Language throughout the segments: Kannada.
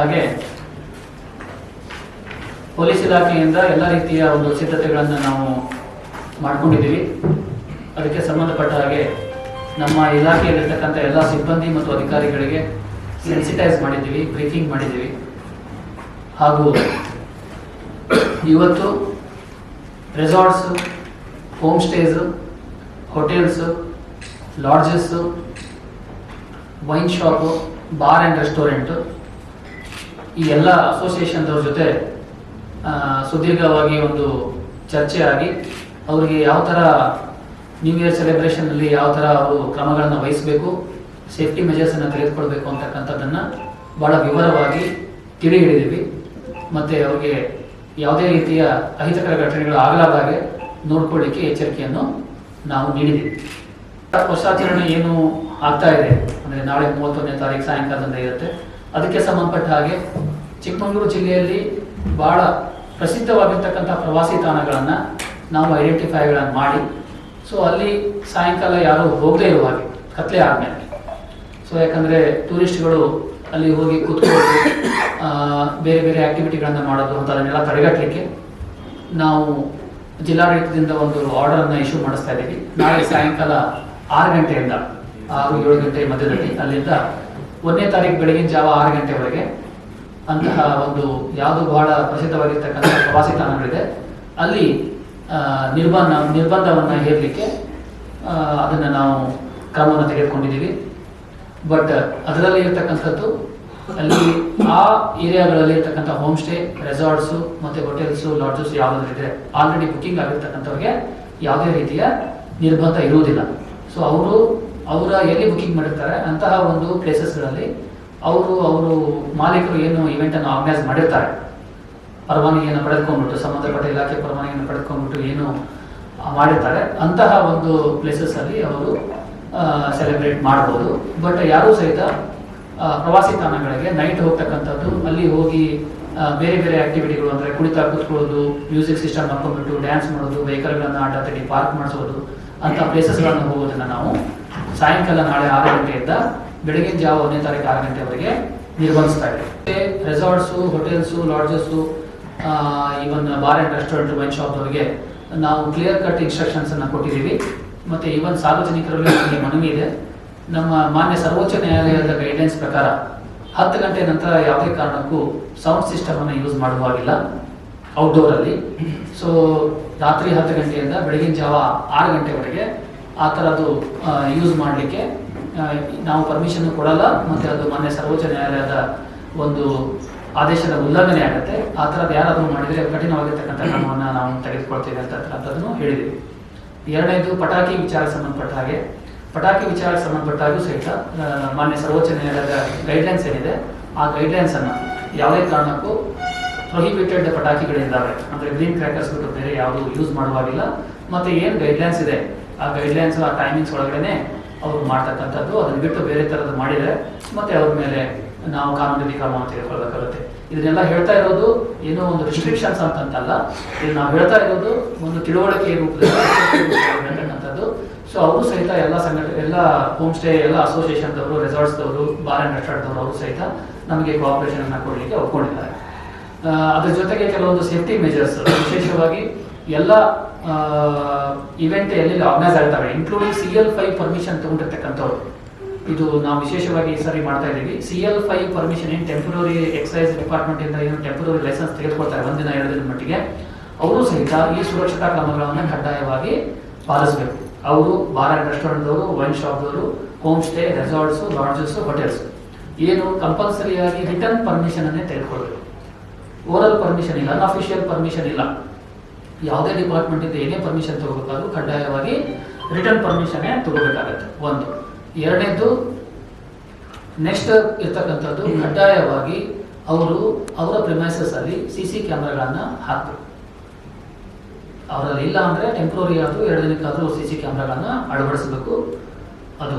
ಹಾಗೆ ಪೊಲೀಸ್ ಇಲಾಖೆಯಿಂದ ಎಲ್ಲ ರೀತಿಯ ಒಂದು ಸಿದ್ಧತೆಗಳನ್ನು ನಾವು ಮಾಡ್ಕೊಂಡಿದ್ದೀವಿ. ಅದಕ್ಕೆ ಸಂಬಂಧಪಟ್ಟ ಹಾಗೆ ನಮ್ಮ ಇಲಾಖೆಯಲ್ಲಿರ್ತಕ್ಕಂಥ ಎಲ್ಲ ಸಿಬ್ಬಂದಿ ಮತ್ತು ಅಧಿಕಾರಿಗಳಿಗೆ ಸೆನ್ಸಿಟೈಸ್ ಮಾಡಿದ್ದೀವಿ ಬ್ರೀಫಿಂಗ್ ಮಾಡಿದ್ದೀವಿ. ಹಾಗೂ ಇವತ್ತು resorts home stays hotels lodges wine shop bar and restaurant ಈ ಎಲ್ಲ ಅಸೋಸಿಯೇಷನ್ದವ್ರ ಜೊತೆ ಸುದೀರ್ಘವಾಗಿ ಒಂದು ಚರ್ಚೆ ಆಗಿ ಅವರಿಗೆ ಯಾವ ಥರ ನ್ಯೂ ಇಯರ್ ಸೆಲೆಬ್ರೇಷನಲ್ಲಿ ಯಾವ ಥರ ಅವರು ಕ್ರಮಗಳನ್ನು ವಹಿಸಬೇಕು ಸೇಫ್ಟಿ ಮೆಜರ್ಸನ್ನು ತೆಗೆದುಕೊಳ್ಬೇಕು ಅಂತಕ್ಕಂಥದ್ದನ್ನು ಭಾಳ ವಿವರವಾಗಿ ತಿಳಿ ಹಿಡಿದೀವಿ. ಮತ್ತು ಅವ್ರಿಗೆ ಯಾವುದೇ ರೀತಿಯ ಅಹಿತಕರ ಘಟನೆಗಳು ಆಗಲಾರ್ದಾಗೆ ನೋಡ್ಕೊಳ್ಳಿಕ್ಕೆ ಎಚ್ಚರಿಕೆಯನ್ನು ನಾವು ನೀಡಿದ್ದೀವಿ ವರ್ಷಾಚರಣೆ ಏನು ಆಗ್ತಾ ಇದೆ? ಅಂದರೆ ನಾಳೆ ಮೂವತ್ತೊಂದನೇ ತಾರೀಕು ಸಾಯಂಕಾಲದಿಂದ ಇರುತ್ತೆ. ಅದಕ್ಕೆ ಸಂಬಂಧಪಟ್ಟ ಹಾಗೆ ಚಿಕ್ಕಮಗಳೂರು ಜಿಲ್ಲೆಯಲ್ಲಿ ಬಹಳ ಪ್ರಸಿದ್ಧವಾಗಿರ್ತಕ್ಕಂಥ ಪ್ರವಾಸಿ ತಾಣಗಳನ್ನು ನಾವು ಐಡೆಂಟಿಫೈಗಳನ್ನು ಮಾಡಿ ಸೊ ಅಲ್ಲಿ ಸಾಯಂಕಾಲ ಯಾರು ಹೋಗದೇ ಇರುವ ಹಾಗೆ ಕತ್ಲೆ ಆದ್ಮೇಲೆ. ಸೊ ಯಾಕಂದರೆ ಟೂರಿಸ್ಟ್ಗಳು ಅಲ್ಲಿ ಹೋಗಿ ಕೂತ್ಕೊಂಡು ಬೇರೆ ಬೇರೆ ಆ್ಯಕ್ಟಿವಿಟಿಗಳನ್ನು ಮಾಡೋದು ಅಂತದನ್ನೆಲ್ಲ ತಡೆಗಟ್ಟಲಿಕ್ಕೆ ನಾವು ಜಿಲ್ಲಾಡಳಿತದಿಂದ ಒಂದು ಆರ್ಡರನ್ನು ಇಶ್ಯೂ ಮಾಡಿಸ್ತಾ ಇದ್ದೀವಿ. ನಾಳೆ ಸಾಯಂಕಾಲ ಆರು ಗಂಟೆಯಿಂದ, ಆರು ಏಳು ಗಂಟೆ ಮಧ್ಯದಲ್ಲಿ ಅಲ್ಲಿಂದ ಒಂದನೇ ತಾರೀಕು ಬೆಳಗಿನ ಜಾವ ಆರು ಗಂಟೆವರೆಗೆ ಅಂತಹ ಒಂದು ಯಾವುದು ಬಹಳ ಪ್ರಸಿದ್ಧವಾಗಿರ್ತಕ್ಕಂಥ ಪ್ರವಾಸಿ ತಾಣಗಳಿದೆ ಅಲ್ಲಿ ನಿರ್ಬಂಧ, ನಿರ್ಬಂಧವನ್ನು ಹೇರಲಿಕ್ಕೆ ಅದನ್ನು ನಾವು ಕ್ರಮವನ್ನು ತೆಗೆದುಕೊಂಡಿದ್ದೀವಿ. ಬಟ್ ಅದರಲ್ಲಿ ಇರತಕ್ಕಂಥದ್ದು, ಅಲ್ಲಿ ಆ ಏರಿಯಾಗಳಲ್ಲಿ ಇರ್ತಕ್ಕಂಥ ಹೋಮ್ ಸ್ಟೇ, ರೆಸಾರ್ಟ್ಸು ಮತ್ತು ಹೋಟೆಲ್ಸು ಲಾಡ್ಜಸ್ ಇದೆ ಆಲ್ರೆಡಿ ಬುಕ್ಕಿಂಗ್ ಆಗಿರ್ತಕ್ಕಂಥವ್ರಿಗೆ ಯಾವುದೇ ರೀತಿಯ ನಿರ್ಬಂಧ ಇರುವುದಿಲ್ಲ. ಸೊ ಅವರು, ಅವರ ಎಲ್ಲಿ ಬುಕ್ಕಿಂಗ್ ಮಾಡಿರ್ತಾರೆ ಅಂತಹ ಒಂದು ಪ್ಲೇಸಸ್ಗಳಲ್ಲಿ ಅವರು ಅವರು ಮಾಲೀಕರು ಏನು ಇವೆಂಟನ್ನು ಆರ್ಗನೈಸ್ ಮಾಡಿರ್ತಾರೆ? ಪರವಾನಗಿಯನ್ನು ಪಡೆದುಕೊಂಡ್ಬಿಟ್ಟು, ಸಂಬಂಧಪಟ್ಟ ಇಲಾಖೆ ಪರವಾನಗಿಯನ್ನು ಪಡೆದುಕೊಂಡ್ಬಿಟ್ಟು ಏನು ಮಾಡಿರ್ತಾರೆ. ಅಂತಹ ಒಂದು ಪ್ಲೇಸಸ್ ಅಲ್ಲಿ ಅವರು ಸೆಲೆಬ್ರೇಟ್ ಮಾಡ್ಬೋದು. ಬಟ್ ಯಾರೂ ಸಹಿತ ಪ್ರವಾಸಿ ತಾಣಗಳಿಗೆ ನೈಟ್ ಹೋಗ್ತಕ್ಕಂಥದ್ದು, ಅಲ್ಲಿ ಹೋಗಿ ಬೇರೆ ಬೇರೆ ಆಕ್ಟಿವಿಟಿಗಳು ಅಂದರೆ ಕುಣಿತ ಕೂತ್ಕೊಳ್ಳೋದು ಮ್ಯೂಸಿಕ್ ಸಿಸ್ಟಮ್ ಹಾಕೊಂಡ್ಬಿಟ್ಟು ಡ್ಯಾನ್ಸ್ ಮಾಡೋದು ವೆಹಿಕಲ್ಗಳನ್ನು ಆಟ ತಡಿ ಪಾರ್ಕ್ ಮಾಡಿಸೋದು ಅಂತ ಪ್ಲೇಸಸ್ಗಳನ್ನು ಹೋಗೋದನ್ನು ನಾವು ಸಾಯಂಕಾಲ ನಾಳೆ ಆರು ಗಂಟೆಯಿಂದ ಬೆಳಗಿನ ಜಾವ ಒಂದನೇ ತಾರೀಕು ಆರು ಗಂಟೆವರೆಗೆ ನಿರ್ಬಂಧಿಸ್ತಾ ಇದೆ resorts hotels lodges even bar and restaurant wine ಶಾಪ್ದವರಿಗೆ ನಾವು ಕ್ಲಿಯರ್ ಕಟ್ ಇನ್ಸ್ಟ್ರಕ್ಷನ್ಸ್ ಅನ್ನು ಕೊಟ್ಟಿದ್ದೀವಿ. ಮತ್ತು ಈವನ್ ಸಾರ್ವಜನಿಕರಲ್ಲಿ ನಮಗೆ ಮನವಿ ಇದೆ. ನಮ್ಮ ಮಾನ್ಯ ಸರ್ವೋಚ್ಚ ನ್ಯಾಯಾಲಯದ ಗೈಡ್ಲೈನ್ಸ್ ಪ್ರಕಾರ ಹತ್ತು ಗಂಟೆ ನಂತರ ಯಾವುದೇ ಕಾರಣಕ್ಕೂ ಸೌಂಡ್ ಸಿಸ್ಟಮನ್ನು ಯೂಸ್ ಮಾಡುವಾಗಿಲ್ಲ ಔಟ್ಡೋರ್ ಔಟ್ಡೋರಲ್ಲಿ ಸೊ ರಾತ್ರಿ ಹತ್ತು ಗಂಟೆಯಿಂದ ಬೆಳಗಿನ ಜಾವ ಆರು ಗಂಟೆವರೆಗೆ ಆ ಥರದ್ದು ಯೂಸ್ ಮಾಡಲಿಕ್ಕೆ ನಾವು ಪರ್ಮಿಷನ್ ಕೊಡಲ್ಲ ಮತ್ತು ಅದು ಮಾನ್ಯ ಸರ್ವೋಚ್ಚ ನ್ಯಾಯಾಲಯದ ಒಂದು ಆದೇಶದ ಉಲ್ಲಂಘನೆ ಆಗುತ್ತೆ. ಆ ಥರದ್ದು ಯಾರಾದರೂ ಮಾಡಿದರೆ ಕಠಿಣವಾಗಿರ್ತಕ್ಕಂಥ ಕ್ರಮವನ್ನು ನಾವು ತೆಗೆದುಕೊಳ್ತೇವೆ ಅಂತಕ್ಕಂಥದ್ದನ್ನು ಹೇಳಿದ್ದೀವಿ ಎರಡನೇದು ಪಟಾಕಿ ವಿಚಾರ ಸಂಬಂಧಪಟ್ಟ ಹಾಗೆ. ಪಟಾಕಿ ವಿಚಾರ ಸಂಬಂಧಪಟ್ಟ ಹಾಗೂ ಸಹಿತ ಮಾನ್ಯ ಸರ್ವೋಚ್ಚ ನ್ಯಾಯಾಲಯದ ಗೈಡ್ಲೈನ್ಸ್ ಏನಿದೆ, ಆ ಗೈಡ್ಲೈನ್ಸ್ ಅನ್ನು ಯಾವುದೇ ಕಾರಣಕ್ಕೂ ಪ್ರೊಹಿಬಿಟೆಡ್ ಪಟಾಕಿಗಳಿದ್ದಾವೆ ಅಂದರೆ ಗ್ರೀನ್ ಕ್ರ್ಯಾಕರ್ಸ್ ಬಿಟ್ಟು ಬೇರೆ ಯಾವುದು ಯೂಸ್ ಮಾಡುವಾಗಿಲ್ಲ. ಮತ್ತು ಏನು ಗೈಡ್ಲೈನ್ಸ್ ಇದೆ? ಆ ಗೈಡ್ಲೈನ್ಸ್ ಆ ಟೈಮಿಂಗ್ಸ್ ಒಳಗಡೆ ಅವರು ಮಾಡ್ತಕ್ಕಂಥದ್ದು, ಅದನ್ನು ಬಿಟ್ಟು ಬೇರೆ ಥರದ್ದು ಮಾಡಿದರೆ ಮತ್ತೆ ಅವ್ರ ಮೇಲೆ ನಾವು ಕಾನೂನು ಕ್ರಮವನ್ನು ತೆಗೆದುಕೊಳ್ಬೇಕಾಗುತ್ತೆ ಇದನ್ನೆಲ್ಲ ಹೇಳ್ತಾ ಇರೋದು ಏನೋ ಒಂದು ರಿಸ್ಟ್ರಿಕ್ಷನ್ಸ್ ಅಂತಂತಲ್ಲ. ಇದು ನಾವು ಹೇಳ್ತಾ ಇರೋದು ಒಂದು ತಿಳುವಳಿಕೆ ರೂಪದಲ್ಲಿ ಸೊ ಅವರು ಸಹಿತ ಎಲ್ಲ ಸಂಘಟನೆ ಎಲ್ಲ ಹೋಮ್ ಸ್ಟೇ ಎಲ್ಲ ಅಸೋಸಿಯೇಷನ್ದವರು ರೆಸಾರ್ಟ್ಸ್ದವರು ಬಾರ್ ಆ್ಯಂಡ್ ರೆಸ್ಟೋರೆಂಟ್ದವರು ಅವರು ಸಹಿತ ನಮಗೆ ಕೋಆಪರೇಷನ್ ಅನ್ನು ಕೊಡಲಿಕ್ಕೆ ಒಪ್ಕೊಂಡಿದ್ದಾರೆ. ಅದ್ರ ಜೊತೆಗೆ ಕೆಲವೊಂದು ಸೇಫ್ಟಿ ಮೆಜರ್ಸ್ ವಿಶೇಷವಾಗಿ ಎಲ್ಲ ಇವೆಂಟ್ ಎಲ್ಲೆಲ್ಲಿ ಆರ್ಗನೈಸ್ ಆಗ್ತವೆ including C L five permission ತಗೊಂಡಿರ್ತಕ್ಕಂಥವ್ರು. ಇದು ನಾವು ವಿಶೇಷವಾಗಿ ಈ ಸರಿ ಮಾಡ್ತಾ ಇದ್ದೀವಿ. ಸಿ ಎಲ್ ಫೈವ್ ಪರ್ಮಿಷನ್ ಏನು ಟೆಂಪರರಿ ಎಕ್ಸೈಸ್ ಡಿಪಾರ್ಟ್ಮೆಂಟ್ ಇಂದ ಏನು ಟೆಂಪರರಿ ಲೈಸೆನ್ಸ್ ತೆಗೆದುಕೊಳ್ತಾರೆ ಒಂದಿನ, ಎರಡು ದಿನ ಮಟ್ಟಿಗೆ. ಅವರು ಸಹಿತ ಈ ಸುರಕ್ಷತಾ ಕ್ರಮಗಳನ್ನು ಕಡ್ಡಾಯವಾಗಿ ಪಾಲಿಸಬೇಕು. ಅವರು ಬಾರ್ ರೆಸ್ಟೋರೆಂಟ್ ರೆಸ್ಟೋರೆಂಟ್ದವರು wine ಶಾಪ್ದವರು home stay resorts lodges hotels ಏನು ಕಂಪಲ್ಸರಿಯಾಗಿ ರಿಟರ್ನ್ ಪರ್ಮಿಷನ್ ಅನ್ನೇ ತೆಗೆದುಕೊಳ್ಬೇಕು ಓರಲ್ ಪರ್ಮಿಷನ್ ಇಲ್ಲ ಅನ್ಅಫಿಷಿಯಲ್ ಪರ್ಮಿಷನ್ ಇಲ್ಲ. ಯಾವುದೇ ಡಿಪಾರ್ಟ್ಮೆಂಟ್ ಇಂದ ಏನೇ ಪರ್ಮಿಷನ್ ತಗೋಬೇಕಾದ್ರೂ ಕಡ್ಡಾಯವಾಗಿ ರಿಟರ್ನ್ ಪರ್ಮಿಷನ್ನೇ ತಗೋಬೇಕಾಗತ್ತೆ ಒಂದು. ಎರಡನೇದು ನೆಕ್ಸ್ಟ್ ಇರ್ತಕ್ಕಂಥದ್ದು ಕಡ್ಡಾಯವಾಗಿ ಅವರು ಅವರ ಪ್ರಿಮೈಸಸ್ ಅಲ್ಲಿ ಸಿ ಸಿ ಕ್ಯಾಮ್ರಾಗಳನ್ನ ಹಾಕಬೇಕು. ಅವರಲ್ಲಿ ಇಲ್ಲ ಅಂದ್ರೆ ಟೆಂಪ್ರರಿ ಆದರೂ ಎರಡು ದಿನಕ್ಕಾದರೂ ಸಿ ಸಿ ಕ್ಯಾಮ್ರಾಗಳನ್ನ ಅಳವಡಿಸಬೇಕು. ಅದು.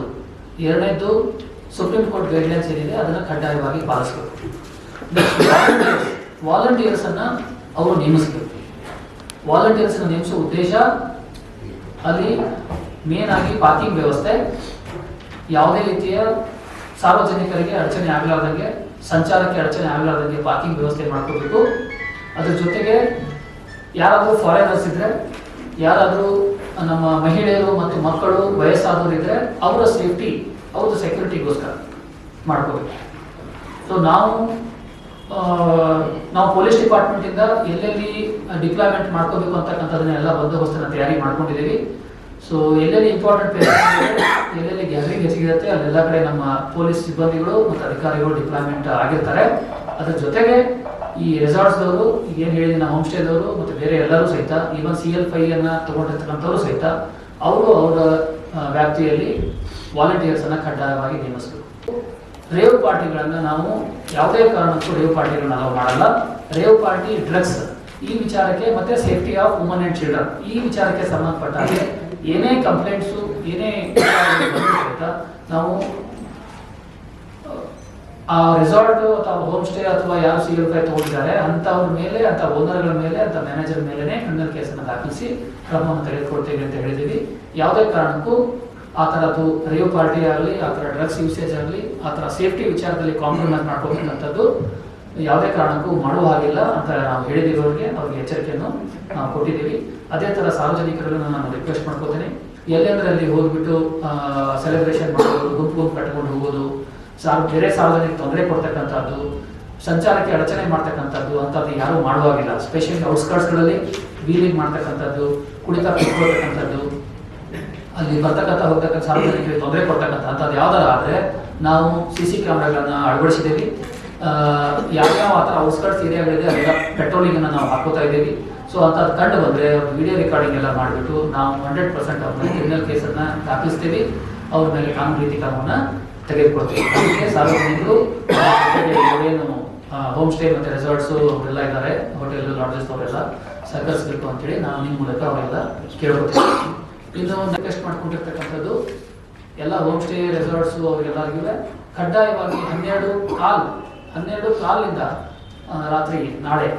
ಎರಡನೇದು ಸುಪ್ರೀಂ ಕೋರ್ಟ್ ಗೈಡ್ಲೈನ್ಸ್ ಏನಿದೆ ಅದನ್ನು ಕಡ್ಡಾಯವಾಗಿ ಪಾಲಿಸಬೇಕು. ವಾಲಂಟಿಯರ್ಸ್ ಅನ್ನ ಅವರು ನೇಮಿಸಬೇಕು. ವಾಲಂಟಿಯರ್ಸ್ ನೇಮಿಸುವ ಉದ್ದೇಶ? ಅಲ್ಲಿ ಮೇನ್ ಆಗಿ ಪಾರ್ಕಿಂಗ್ ವ್ಯವಸ್ಥೆ. ಯಾವುದೇ ರೀತಿಯ ಸಾರ್ವಜನಿಕರಿಗೆ ಅಡಚಣೆ ಆಗಲಾರ್ದಂಗೆ, ಸಂಚಾರಕ್ಕೆ ಅಡಚಣೆ ಆಗಲಾರ್ದಂಗೆ ಪಾರ್ಕಿಂಗ್ ವ್ಯವಸ್ಥೆ ಮಾಡ್ಕೋಬೇಕು. ಅದ್ರ ಜೊತೆಗೆ ಯಾರಾದರೂ ಫಾರಿನರ್ಸ್ ಇದ್ರೆ, ಯಾರಾದರೂ ನಮ್ಮ ಮಹಿಳೆಯರು ಮತ್ತು ಮಕ್ಕಳು, ವಯಸ್ಸಾದವರು ಇದ್ರೆ ಅವರ ಸೇಫ್ಟಿ ಅವ್ರದ್ದು ಸೆಕ್ಯೂರಿಟಿಗೋಸ್ಕರ ಮಾಡ್ಕೋಬೇಕು. ಸೊ ನಾವು ನಾವು ಪೊಲೀಸ್ ಡಿಪಾರ್ಟ್ಮೆಂಟ್ ಇಂದ ಎಲ್ಲೆಲ್ಲಿ ಡಿಪ್ಲಾಯ್ಮೆಂಟ್ ಮಾಡ್ಕೋಬೇಕು ಅಂತಕ್ಕಂಥದ್ದನ್ನೆಲ್ಲ ಬಂದೋಬಸ್ತನ್ನ ತಯಾರಿ ಮಾಡ್ಕೊಂಡಿದ್ದೀವಿ. ಸೊ ಎಲ್ಲೆಲ್ಲಿ ಇಂಪಾರ್ಟೆಂಟ್ ಎಲ್ಲೆಲ್ಲಿ ಗ್ಯಾದರಿಂಗ್ ಹೆಚ್ಚಿಗಿರುತ್ತೆ ಅಲ್ಲೆಲ್ಲ ಕಡೆ ನಮ್ಮ ಪೊಲೀಸ್ ಸಿಬ್ಬಂದಿಗಳು ಮತ್ತು ಅಧಿಕಾರಿಗಳು ಡಿಪ್ಲಾಯ್ಮೆಂಟ್ ಆಗಿರ್ತಾರೆ. ಅದರ ಜೊತೆಗೆ ಈ ರೆಸಾರ್ಟ್ಸ್ದವರು ಏನು ಹೇಳಿದ ಹೋಮ್ ಸ್ಟೇದವರು ಮತ್ತು ಬೇರೆ ಎಲ್ಲರೂ ಸಹಿತ ಈವನ್ ಸಿ ಎಲ್ ಫೈ ಅನ್ನು ತಗೊಂಡಿರ್ತಕ್ಕಂಥವ್ರು ಸಹಿತ, ಅವರು ಅವರ ವ್ಯಾಪ್ತಿಯಲ್ಲಿ ವಾಲಂಟಿಯರ್ಸನ್ನು ಕಡ್ಡಾಯವಾಗಿ ನೇಮಿಸಬೇಕು. ರೇವ್ ಪಾರ್ಟಿಗಳನ್ನು ನಾವು ಯಾವುದೇ ಕಾರಣಕ್ಕೂ ರೇವ್ ಪಾರ್ಟಿಗಳನ್ನ ಅಲೋ ಮಾಡಲ್ಲ. Rave party drugs. ಈ ವಿಚಾರಕ್ಕೆ ಮತ್ತೆ safety of woman and children. ಈ ವಿಚಾರಕ್ಕೆ ಸಂಬಂಧಪಟ್ಟ ಹಾಗೆ ಏನೇ ಕಂಪ್ಲೇಂಟ್ಸು, ಏನೇ ನಾವು, ಆ ರೆಸಾರ್ಟ್ ಅಥವಾ ಹೋಮ್ ಸ್ಟೇ ಅಥವಾ ಯಾರು ಸಿ ಎಲ್ ಪೈ ತಗೊಂಡಿದ್ದಾರೆ ಅಂತವ್ರ ಮೇಲೆ ಅಂತ ಓನರ್ಗಳ ಮೇಲೆ ಅಂತ ಮ್ಯಾನೇಜರ್ ಮೇಲೆನೇ ಕ್ರಿಮಿನಲ್ ಕೇಸನ್ನು ದಾಖಲಿಸಿ ಕ್ರಮವನ್ನು ತೆಗೆದುಕೊಡ್ತೇವೆ ಅಂತ ಹೇಳಿದ್ದೀವಿ. ಯಾವುದೇ ಕಾರಣಕ್ಕೂ ಆ ಥರದ್ದು ರೇವ್ ಪಾರ್ಟಿ ಆಗಲಿ, ಆ ಥರ ಡ್ರಗ್ಸ್ ಯೂಸೇಜ್ ಆಗಲಿ, ಆ ಥರ ಸೇಫ್ಟಿ ವಿಚಾರದಲ್ಲಿ ಕಾಂಪ್ರಮೈಸ್ ಮಾಡ್ಕೋಬೇಕಂಥದ್ದು ಯಾವುದೇ ಕಾರಣಕ್ಕೂ ಮಾಡುವ ಹಾಗಿಲ್ಲ ಅಂತ ನಾವು ಹೇಳಿದಿರೋರಿಗೆ ಅವ್ರಿಗೆ ಎಚ್ಚರಿಕೆಯನ್ನು ನಾವು ಕೊಟ್ಟಿದ್ದೀವಿ. ಅದೇ ಥರ ಸಾರ್ವಜನಿಕರನ್ನು ನಾನು ರಿಕ್ವೆಸ್ಟ್ ಮಾಡ್ಕೋತೀನಿ. ಎಲ್ಲೆಂದರಲ್ಲಿ ಹೋಗ್ಬಿಟ್ಟು ಸೆಲೆಬ್ರೇಷನ್ ಮಾಡೋದು ಗುಂಪು ಗುಂಪು ಕಟ್ಕೊಂಡು ಹೋಗೋದು, ಸಾರ್, ಬೇರೆ ಸಾರ್ವಜನಿಕ ತೊಂದರೆ ಕೊಡ್ತಕ್ಕಂಥದ್ದು, ಸಂಚಾರಕ್ಕೆ ಅಡಚಣೆ ಮಾಡ್ತಕ್ಕಂಥದ್ದು, ಅಂಥದ್ದು ಯಾರೂ ಮಾಡುವಾಗಿಲ್ಲ ಸ್ಪೆಷಲಿ ಔಟ್ಸ್ಕರ್ಟ್ಸ್ಗಳಲ್ಲಿ ವೀಲಿಂಗ್ ಮಾಡ್ತಕ್ಕಂಥದ್ದು ಕುಡಿತ ಕುತ್ಕೊಳ್ತಕ್ಕಂಥದ್ದು ಅಲ್ಲಿ ಬರ್ತಕ್ಕಂಥ, ಹೋಗ್ತಕ್ಕಂಥ ಸಾರ್ವಜನಿಕರಿಗೆ ತೊಂದರೆ ಕೊಡ್ತಕ್ಕಂಥ ಅಂಥದ್ದು ಯಾವ್ದಾರ ಆದರೆ ನಾವು ಸಿ ಸಿ ಕ್ಯಾಮ್ರಾಗಳನ್ನ ಅಳವಡಿಸಿದ್ದೀವಿ. ಯಾವ್ಯಾವ ಆ ಥರ ಔಟ್ಸ್ಕರ್ಟ್ಸ್ ಏರಿಯಾಗಳಿದೆ ಅದೆಲ್ಲ ಪೆಟ್ರೋಲಿಂಗನ್ನು ನಾವು ಹಾಕೋತಾ ಇದ್ದೀವಿ. ಸೊ ಅಂಥದ್ದು ಕಂಡು ಬಂದರೆ ವಿಡಿಯೋ ರೆಕಾರ್ಡಿಂಗ್ ಎಲ್ಲ ಮಾಡಿಬಿಟ್ಟು ನಾವು ಹಂಡ್ರೆಡ್ ಪರ್ಸೆಂಟ್ ಅವ್ರನ್ನ ಕ್ರಿಮಿನಲ್ ಕೇಸನ್ನು ದಾಖಲಿಸ್ತೀವಿ. ಅವ್ರ ಮೇಲೆ ಕಾನೂನು ರೀತಿ ಕ್ರಮವನ್ನು ತೆಗೆದುಕೊಳ್ತೀವಿ. ಅದಕ್ಕೆ ಸಾರ್ವಜನಿಕರು ಏನು ಹೋಮ್ ಸ್ಟೇ ಮತ್ತು ರೆಸಾರ್ಟ್ಸು ಅವರೆಲ್ಲ ಇದ್ದಾರೆ. ಹೋಟೆಲ್ ಲಾಡ್ಜಸ್ ಅವರೆಲ್ಲ ಸಹಕರಿಸಬೇಕು ಅಂತೇಳಿ ನಾವು ನಿಮ್ಮ ಮೂಲಕ ಅವರೆಲ್ಲ ಕೇಳ್ಕೊತೀವಿ. ಇನ್ನು ರಿಕ್ವೆಸ್ಟ್ ಮಾಡ್ಕೊಂಡಿರ್ತಕ್ಕಂಥದ್ದು. ಎಲ್ಲ ಹೋಮ್ ಸ್ಟೇ ರೆಸಾರ್ಟ್ಸು ಅವರಿಗೆಲ್ಲರಿಗೂ ಕಡ್ಡಾಯವಾಗಿ ಹನ್ನೆರಡು ಕಾಲ್, ಹನ್ನೆರಡು ಕಾಲಿಂದ ರಾತ್ರಿ ನಾಳೆ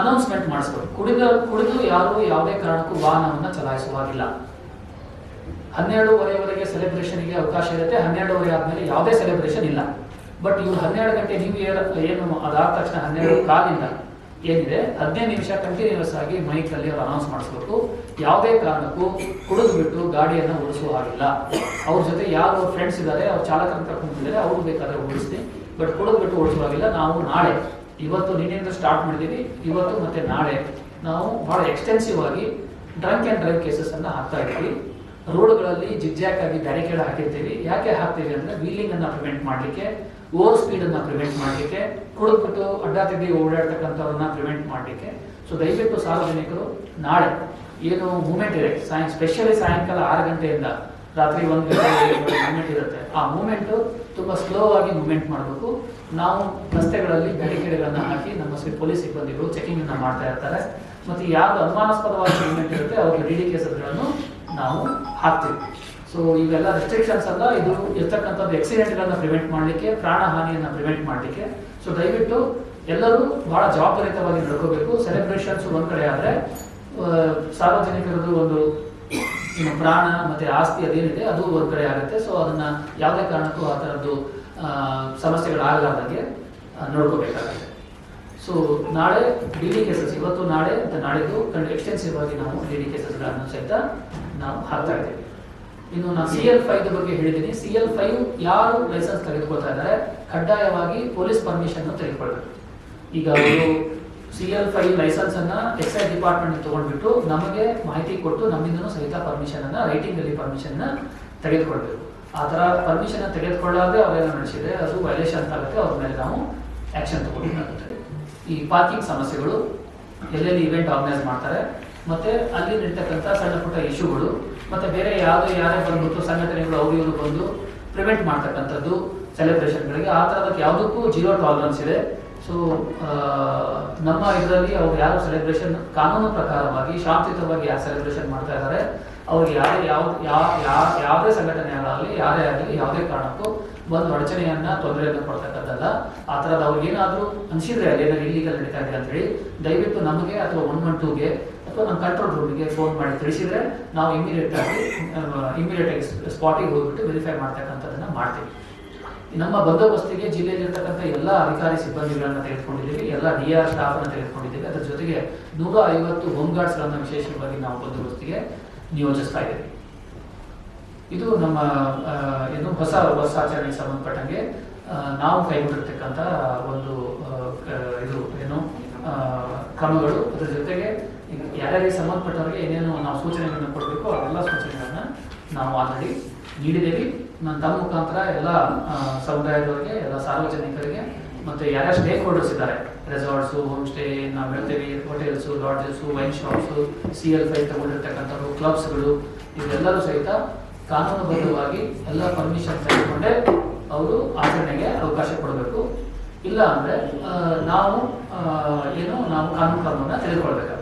ಅನೌನ್ಸ್ಮೆಂಟ್ ಮಾಡಿಸ್ಬೇಕು ಕುಡಿದ, ಕುಡಿದು ಯಾರು ಯಾವುದೇ ಕಾರಣಕ್ಕೂ ವಾಹನವನ್ನು ಚಲಾಯಿಸುವಾಗಿಲ್ಲ. ಹನ್ನೆರಡುವರೆವರೆಗೆ ಸೆಲೆಬ್ರೇಷನ್ಗೆ ಅವಕಾಶ ಇರುತ್ತೆ. ಹನ್ನೆರಡುವರೆ ಆದ್ಮೇಲೆ ಯಾವುದೇ ಸೆಲೆಬ್ರೇಷನ್ ಇಲ್ಲ. ಬಟ್ ಇವ್ರು ಹನ್ನೆರಡು ಗಂಟೆ, ನೀವು ಏನು ಅದಾದ ತಕ್ಷಣ ಹನ್ನೆರಡು ಕಾಲಿಂದ ಏನಿದೆ? ಹದಿನೈದು ನಿಮಿಷ ಕಂಟಿನ್ಯೂಸ್ ಆಗಿ ಮೈಕ್ ಅಲ್ಲಿ ಅವ್ರು ಅನೌನ್ಸ್ ಮಾಡಿಸ್ಬೇಕು. ಯಾವುದೇ ಕಾರಣಕ್ಕೂ ಕುಡಿದು ಬಿಟ್ಟು ಗಾಡಿಯನ್ನು ಓಡಿಸುವ ಹಾಗಿಲ್ಲ. ಅವ್ರ ಜೊತೆ ಯಾರು ಫ್ರೆಂಡ್ಸ್ ಇದ್ದಾರೆ, ಅವ್ರ ಚಾಲಕರನ್ನ ಕರ್ಕೊಂಡಿದ್ದಾರೆ ಅವ್ರು ಬೇಕಾದ್ರೆ ಓಡಿಸ್ತೀನಿ. ಬಟ್ ಕುಡಿದು ಬಿಟ್ಟು ಉಳಿಸುವ ಹಾಗಿಲ್ಲ. ನಾವು ನಾಳೆ, ಇವತ್ತು ನಿನ್ನೆಯಿಂದ ಸ್ಟಾರ್ಟ್ ಮಾಡಿದ್ದೀವಿ ಇವತ್ತು ಮತ್ತೆ ನಾಳೆ ನಾವು ಬಹಳ ಎಕ್ಸ್ಟೆನ್ಸಿವ್ ಆಗಿ ಡ್ರಂಕ್ ಆ್ಯಂಡ್ ಡ್ರೈವ್ ಕೇಸಸ್ ಅನ್ನ ಹಾಕ್ತಾ ಇದ್ದೀವಿ. ರೋಡ್ಗಳಲ್ಲಿ ಜಿಗ್ಜಾಕ್ ಆಗಿ ಬ್ಯಾರಿಕೇಡ್ ಹಾಕಿರ್ತೀವಿ. ಯಾಕೆ ಹಾಕ್ತೀವಿ ಅಂದ್ರೆ ವೀಲಿಂಗ್ ಅನ್ನ ಪ್ರಿವೆಂಟ್ ಮಾಡಲಿಕ್ಕೆ. ಓವರ್ ಸ್ಪೀಡ್ ಅನ್ನ ಪ್ರಿವೆಂಟ್ ಮಾಡಲಿಕ್ಕೆ ಕುಡಿದ್ಬಿಟ್ಟು ಅಡ್ಡಾತಿದ್ದಿ ಓಡಾಡ್ತಕ್ಕಂಥವ್ರನ್ನ ಪ್ರಿವೆಂಟ್ ಮಾಡಲಿಕ್ಕೆ. ಸೊ ದಯವಿಟ್ಟು ಸಾರ್ವಜನಿಕರು, ನಾಳೆ ಏನು ಮೂಮೆಂಟ್ ಇದೆ, ಸಾಯಂ ಸ್ಪೆಷಲಿ ಸಾಯಂಕಾಲ ಆರು ಗಂಟೆಯಿಂದ ರಾತ್ರಿ ಒಂದು ಗಂಟೆ ಮೂಮೆಂಟ್ ಇರುತ್ತೆ. ಆ ಮೂಮೆಂಟ್ ತುಂಬಾ ಸ್ಲೋ ಆಗಿ ಮೂಮೆಂಟ್ ಮಾಡಬೇಕು. ನಾವು ರಸ್ತೆಗಳಲ್ಲಿ ಬ್ಯಾರಿಕೇಡ್ಗಳನ್ನ ಹಾಕಿ ನಮ್ಮ ಪೊಲೀಸ್ ಸಿಬ್ಬಂದಿಗಳು ಚೆಕಿಂಗ್ ಅನ್ನ ಮಾಡ್ತಾ ಇರ್ತಾರೆ. ಮತ್ತೆ ಯಾವ್ದು ಅನುಮಾನಾಸ್ಪದವಾದ ಮೂಮೆಂಟ್ ಇರುತ್ತೆ, ಅವ್ರಿಗೆ ಡಿ ಡಿ ಕೇಸಸ್ಗಳನ್ನು ನಾವು ಹಾಕ್ತೀವಿ. ಸೊ ಇವೆಲ್ಲ ರೆಸ್ಟ್ರಿಕ್ಷನ್ಸ್ ಅಲ್ಲ ಇದು ಇರ್ತಕ್ಕಂಥದ್ದು ಆಕ್ಸಿಡೆಂಟ್ಗಳನ್ನ ಪ್ರಿವೆಂಟ್ ಮಾಡಲಿಕ್ಕೆ ಪ್ರಾಣ ಹಾನಿಯನ್ನ ಪ್ರಿವೆಂಟ್ ಮಾಡಲಿಕ್ಕೆ. ಸೊ ದಯವಿಟ್ಟು ಎಲ್ಲರೂ ಬಹಳ ಜವಾಬ್ದಾರಿತವಾಗಿ ನಡ್ಕೋಬೇಕು. ಸೆಲೆಬ್ರೇಷನ್ಸ್ ಒಂದು ಕಡೆ ಆದರೆ ಸಾರ್ವಜನಿಕರದ್ದು ಒಂದು ಪ್ರಾಣ ಮತ್ತೆ ಆಸ್ತಿ ಅದೇನಿದೆ ಅದು ಒಂದು ಕಡೆ ಆಗುತ್ತೆ. ಸೊ ಅದನ್ನ ಯಾವುದೇ ಕಾರಣಕ್ಕೂ ಆ ಥರದ್ದು ಆ, ನೋಡ್ಕೋಬೇಕಾಗುತ್ತೆ. ಸೊ ನಾಳೆ ಡಿ ಡಿ ಕೇಸಸ್ ಇವತ್ತು ನಾಳೆ ಮತ್ತು ನಾಳೆದು ಎಕ್ಸ್ಟೆನ್ಸಿವ್ ಆಗಿ ನಾವು ಡಿ ಡಿ ಕೇಸಸ್ಗಳನ್ನು ಸಹಿತ ನಾವು ಹಾಕ್ತಾ ಇದ್ದೇವೆ. ಇನ್ನು ನಾನು ಸಿ ಎಲ್ ಫೈವ್ ಬಗ್ಗೆ ಹೇಳಿದ್ದೀನಿ. ಸಿ ಎಲ್ ಫೈವ್ ಯಾರು ಲೈಸೆನ್ಸ್ ತೆಗೆದುಕೊಳ್ತಾ ಇದ್ದಾರೆ, ಕಡ್ಡಾಯವಾಗಿ ಪೊಲೀಸ್ ಪರ್ಮಿಷನ್ ತೆಗೆದುಕೊಳ್ಬೇಕು. ಈಗ ಅವರು ಸಿ ಎಲ್ ಫೈವ್ ಲೈಸೆನ್ಸ್ ಅನ್ನ ಐ ಡಿಪಾರ್ಟ್ಮೆಂಟ್ ತಗೊಂಡ್ಬಿಟ್ಟು ನಮಗೆ ಮಾಹಿತಿ ಕೊಟ್ಟು ನಮ್ಮಿಂದನು ಸಹಿತ ಪರ್ಮಿಷನ್ ಅನ್ನ ರೈಟಿಂಗ್ ಅಲ್ಲಿ ಪರ್ಮಿಷನ್ ತೆಗೆದುಕೊಳ್ಬೇಕು. ಆ ತರ ಪರ್ಮಿಷನ್ ತೆಗೆದುಕೊಳ್ಳಾದೆ ಅವರೆಲ್ಲ ನಡೆಸಿದ್ರೆ ಅದು ವೈಲೇಷನ್ ಆಗುತ್ತೆ, ಅವ್ರ ಮೇಲೆ ನಾವು ಆಕ್ಷನ್ ತಗೊಳ್ಬೇಕಾಗುತ್ತೆ ಈ ಪಾರ್ಕಿಂಗ್ ಸಮಸ್ಯೆಗಳು ಎಲ್ಲೆಲ್ಲಿ ಇವೆಂಟ್ ಆರ್ಗನೈಸ್ ಮಾಡ್ತಾರೆ, ಮತ್ತೆ ಅಲ್ಲಿ ನಡೀತಕ್ಕಂಥ ಸಣ್ಣ ಪುಟ್ಟ ಇಶ್ಯೂಗಳು ಮತ್ತೆ ಬೇರೆ ಯಾವುದೇ ಯಾರೇ ಬಂದ್ಬಿಟ್ಟು ಸಂಘಟನೆಗಳು ಅವರು ಇವರು ಬಂದು ಪ್ರಿವೆಂಟ್ ಮಾಡ್ತಕ್ಕಂಥದ್ದು ಸೆಲೆಬ್ರೇಷನ್ಗಳಿಗೆ ಆ ಥರದಕ್ಕೆ ಯಾವುದಕ್ಕೂ ಜೀರೋ ಟಾಲರೆನ್ಸ್ ಇದೆ. ಸೊ ನಮ್ಮ ಇದರಲ್ಲಿ ಅವ್ರು ಯಾರು ಸೆಲೆಬ್ರೇಷನ್ ಕಾನೂನು ಪ್ರಕಾರವಾಗಿ, ಶಾಂತಿಯುತವಾಗಿ ಯಾರು ಸೆಲೆಬ್ರೇಷನ್ ಮಾಡ್ತಾ ಇದ್ದಾರೆ, ಅವ್ರಿಗೆ ಯಾರೇ ಯಾವ ಯಾವ ಯಾವುದೇ ಸಂಘಟನೆ ಆಗಲಿ, ಯಾರೇ ಆಗಲಿ, ಯಾವುದೇ ಕಾರಣಕ್ಕೂ ಒಂದು ಅಡಚಣೆಯನ್ನ, ತೊಂದರೆಯನ್ನು ಕೊಡ್ತಕ್ಕಂಥದ್ದಲ್ಲ. ಆ ಥರದ ಅವ್ರಿಗೆ ಏನಾದರೂ ಅನಿಸಿದ್ರೆ ಅದೇನಾದ್ರು ಇಲ್ಲಿಗಲ್ ನಡೀತಾ ಇದೆ ಅಂತೇಳಿ ದಯವಿಟ್ಟು ನಮಗೆ ಅಥವಾ ಒನ್ ಒನ್ ಟೂಗೆ ಅಥವಾ ನಮ್ಮ ಕಂಟ್ರೋಲ್ ರೂಮಿಗೆ ಫೋನ್ ಮಾಡಿ ತಿಳಿಸಿದ್ರೆ ನಾವು ಇಮಿಡಿಯೇಟ್ ಆಗಿ ಇಮಿಡಿಯೇಟ್ ಆಗಿ ಸ್ಪಾಟಿಗೆ ಹೋಗ್ಬಿಟ್ಟು ವೆರಿಫೈ ಮಾಡ್ತಕ್ಕಂಥದ್ದನ್ನ ಮಾಡ್ತೀವಿ. ನಮ್ಮ ಬಂದೋಬಸ್ತಿಗೆ ಜಿಲ್ಲೆಯಲ್ಲಿರ್ತಕ್ಕಂಥ ಎಲ್ಲ ಅಧಿಕಾರಿ ಸಿಬ್ಬಂದಿಗಳನ್ನು ತೆಗೆದುಕೊಂಡಿದ್ದೀವಿ, ಎಲ್ಲ ಡಿ ಆರ್ ಸ್ಟಾಫ್ ಅನ್ನು ತೆಗೆದುಕೊಂಡಿದ್ದೀವಿ. ಅದರ ಜೊತೆಗೆ ನೂರ ಐವತ್ತು ಹೋಮ್ ವಿಶೇಷವಾಗಿ ನಾವು ಬಂದೋಬಸ್ತಿಗೆ ನಿಯೋಜಿಸ್ತಾ ಇದ್ದೀವಿ. ಇದು ನಮ್ಮ ಏನು ಹೊಸ ವರ್ಷಾಚರಣೆಗೆ ಸಂಬಂಧಪಟ್ಟಂಗೆ ನಾವು ಕೈಗೊಂಡಿರ್ತಕ್ಕಂಥ ಒಂದು ಇದು, ಏನು ಕ್ರಮಗಳು. ಅದರ ಜೊತೆಗೆ ಯಾರ್ಯಾರಿಗೆ ಸಂಬಂಧಪಟ್ಟವರಿಗೆ ಏನೇನು ನಾವು ಸೂಚನೆಗಳನ್ನು ಕೊಡಬೇಕು ಅವೆಲ್ಲ ಸೂಚನೆಗಳನ್ನ ನಾವು ಆಲ್ರೆಡಿ ನೀಡಿದ್ದೇವೆ. ನಾನು ತಮ್ಮ ಮುಖಾಂತರ ಎಲ್ಲ ಸಮುದಾಯದವರಿಗೆ, ಎಲ್ಲ ಸಾರ್ವಜನಿಕರಿಗೆ ಮತ್ತೆ ಯಾರ್ಯಾರು ಸ್ಟೇಕ್ ಹೋಲ್ಡರ್ಸ್ ಇದ್ದಾರೆ ರೆಸಾರ್ಟ್ಸು ಹೋಮ್ ಸ್ಟೇ ನಾವು ಹೇಳ್ತೇವೆ hotels lodges wine shops C L five ತಗೊಂಡಿರ್ತಕ್ಕಂಥವ್ರು ಕ್ಲಬ್ಸ್ಗಳು ಇವೆಲ್ಲರೂ ಸಹಿತ ಕಾನೂನುಬದ್ಧವಾಗಿ ಎಲ್ಲ ಪರ್ಮಿಷನ್ ತೆಗೆದುಕೊಂಡೇ ಅವರು ಆಚರಣೆಗೆ ಅವಕಾಶ ಕೊಡಬೇಕು. ಇಲ್ಲ ಅಂದರೆ ನಾವು ಏನು, ನಾವು ಕಾನೂನು ಕ್ರಮವನ್ನು ತೆಗೆದುಕೊಳ್ಬೇಕಾಗುತ್ತೆ.